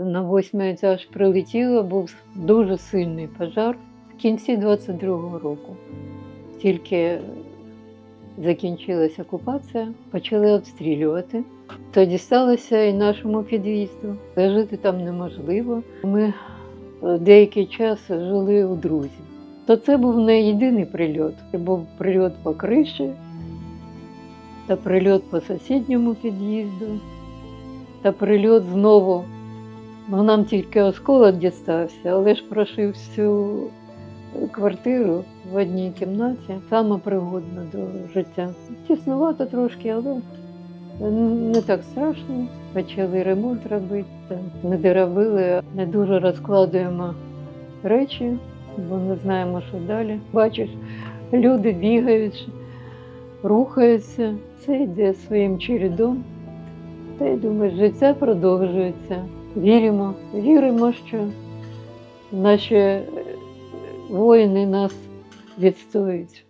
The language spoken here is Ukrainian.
На восьмий етаж прилетіло, був дуже сильний пожар в кінці 22-го року. Тільки закінчилася окупація, почали обстрілювати. Тоді сталося і нашому під'їзду. Жити там неможливо. Ми е, деякий час жили у друзів. То це був не єдиний прильот. Це був прильот по криші, та прильот по сусідньому під'їзду, та прильот знову. Ну, нам тільки осколок дістався, але ж прошив всю квартиру в одній кімнаті. Саме пригодно до життя. Тіснувато трошки, але не так страшно. Почали ремонт робити, не доробили, не дуже розкладуємо речі, бо не знаємо, що далі. Бачиш, люди бігають, рухаються, це йде своїм чередом. Та я думаю, життя продовжується. Віримо, віримо, що наші е, воїни нас відстоюють.